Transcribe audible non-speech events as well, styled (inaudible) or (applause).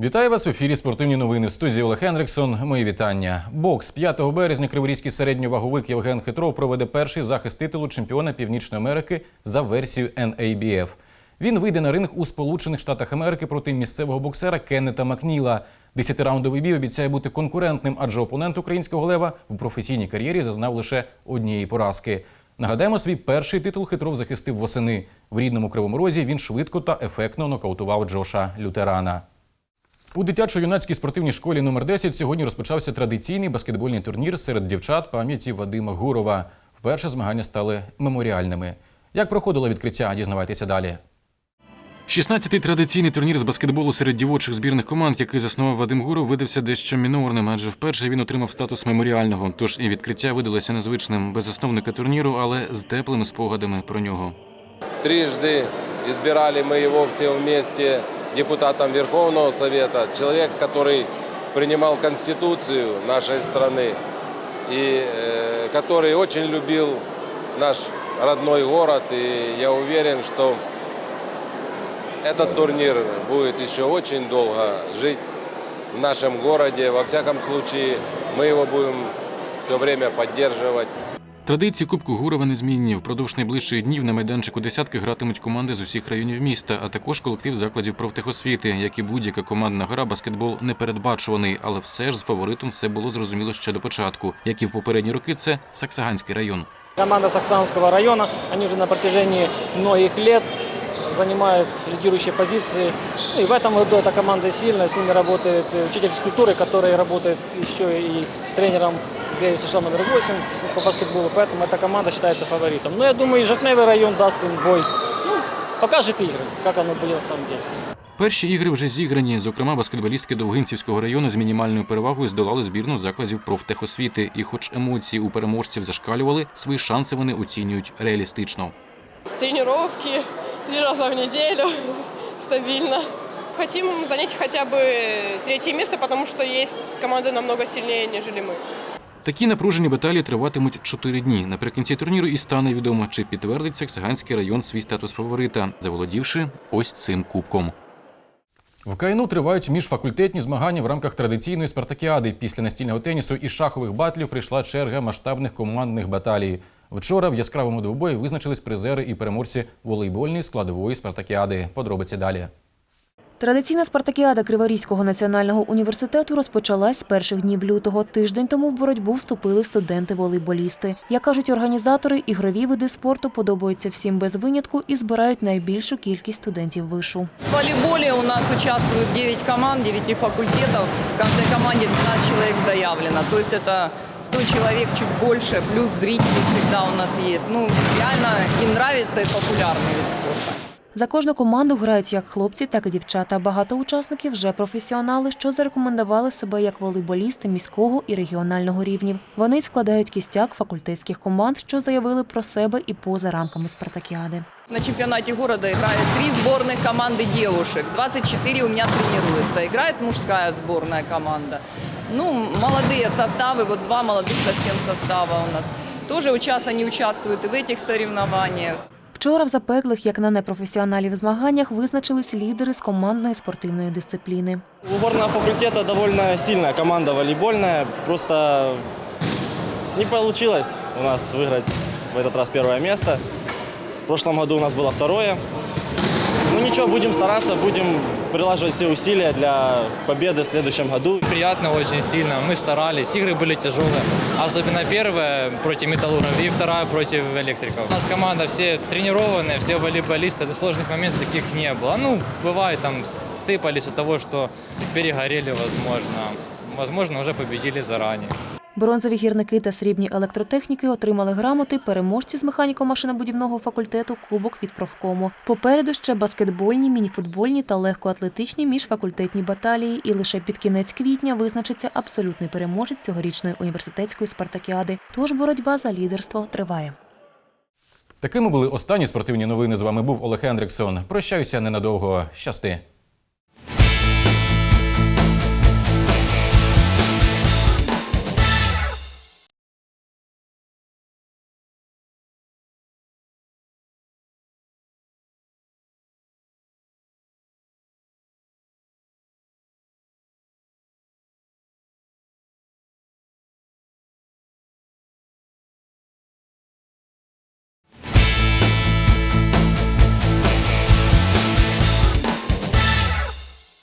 Вітаю вас в ефірі Спортивні новини. Студії Олег Хендриксон. Мої вітання. Бокс 5 березня криворізький середньоваговик Євген Хитров проведе перший захист титулу чемпіона Північної Америки за версією NABF. Він вийде на ринг у Сполучених Штатах Америки проти місцевого боксера Кеннета Макніла. Десятираундовий бій обіцяє бути конкурентним, адже опонент українського лева в професійній кар'єрі зазнав лише однієї поразки. Нагадаємо, свій перший титул Хитров захистив восени. В рідному кривому розі він швидко та ефектно нокаутував Джоша Лютерана. У дитячо-юнацькій спортивній школі номер 10 сьогодні розпочався традиційний баскетбольний турнір серед дівчат пам'яті Вадима Гурова. Вперше змагання стали меморіальними. Як проходило відкриття, дізнавайтеся далі. 16-й традиційний турнір з баскетболу серед дівочих збірних команд, який заснував Вадим Гуров, видався дещо мінорним, адже вперше він отримав статус меморіального. Тож і відкриття видалося незвичним без засновника турніру, але з теплими спогадами про нього. Трижды избирали мы его все вместе депутатом Верховного Совета. Человек, который принимал Конституцию нашей страны и э, который очень любил наш родной город. И я уверен, что этот турнир будет еще очень долго жить в нашем городе. Во всяком случае, мы его будем все время поддерживать. Традиції Кубку Гурова незмінні. Впродовж найближчих днів на майданчику десятки гратимуть команди з усіх районів міста, а також колектив закладів профтехосвіти. Як і будь-яка командна гра, баскетбол не передбачуваний, але все ж з фаворитом все було зрозуміло ще до початку. Як і в попередні роки, це Саксаганський район. Команда Саксанского района, они уже на протяжении многих лет занимают лидирующие позиции. Ну и в этом году эта команда сильная, с ними работает учитель физкультуры, который работает еще и тренером для США номер 8 по баскетболу, поэтому эта команда считается фаворитом. Но я думаю, и Жовтневый район даст им бой. Ну, покажет игры, как оно будет на самом деле. Перші ігри вже зіграні. Зокрема, баскетболістки Довгинцівського району з мінімальною перевагою здолали збірну закладів профтехосвіти. І, хоч емоції у переможців зашкалювали, свої шанси вони оцінюють реалістично. тренировки три раза в неделю, (laughs) стабильно. Хотим занять хотя бы третье место, потому что есть команды намного сильнее, нежели мы. Такі напружені баталії триватимуть чотири дні. Наприкінці турніру і стане відомо, чи підтвердить Саксаганський район свій статус фаворита, заволодівши ось цим кубком. В КНУ тривають міжфакультетні змагання в рамках традиційної спартакіади. Після настільного тенісу і шахових батлів прийшла черга масштабних командних баталій. Вчора в яскравому двобої визначились призери і переможці волейбольної складової спартакіади. Подробиці далі. Традиційна спартакіада Криворізького національного університету розпочалась з перших днів лютого. Тиждень тому в боротьбу вступили студенти-волейболісти. Як кажуть організатори, ігрові види спорту подобаються всім без винятку і збирають найбільшу кількість студентів вишу. В волейболе у нас участвуют 9 команд, 9 факультетов. В каждой команде 12 человек заявлено. То есть это 100 человек чуть больше, плюс зрители всегда у нас есть. Ну, реально им нравится и популярный вид спорта. За кожну команду грають як хлопці, так і дівчата. Багато учасників вже професіонали, що зарекомендували себе як волейболісти міського і регіонального рівнів. Вони й складають кістяк факультетських команд, що заявили про себе і поза рамками спартакіади. На чемпионате города играет три сборных команды девушек. 24 у меня тренируются. Играет мужская сборная команда. Ну, молодые составы, вот два молодых совсем состава у нас. Тоже участвуют, они участвуют и в этих соревнованиях. Вчора в запеклих, як на непрофесіоналів, змаганнях визначились лідери з командної спортивної дисципліни. У горного факультета довольно сильная команда волейбольная. Просто не получилось у нас выиграть в этот раз первое место. В прошлом году у нас было второе. Ну ничего, будем стараться, будем прилаживать все усилия для победы в следующем году. Приятно очень сильно. Мы старались. Игры были тяжелые. Особенно первая против металлургов и вторая против электриков. У нас команда все тренированные, все волейболисты. Сложных моментов таких не было. Ну, бывает, там сыпались от того, что перегорели, возможно. Возможно, уже победили заранее. Бронзові гірники та срібні електротехніки отримали грамоти переможці з механіко-машинобудівного факультету Кубок від профкому. Попереду ще баскетбольні, мініфутбольні та легкоатлетичні міжфакультетні баталії. І лише під кінець квітня визначиться абсолютний переможець цьогорічної університетської спартакіади. Тож боротьба за лідерство триває. Такими були останні спортивні новини. З вами був Олег Хендриксон. Прощаюся ненадовго. Щасти.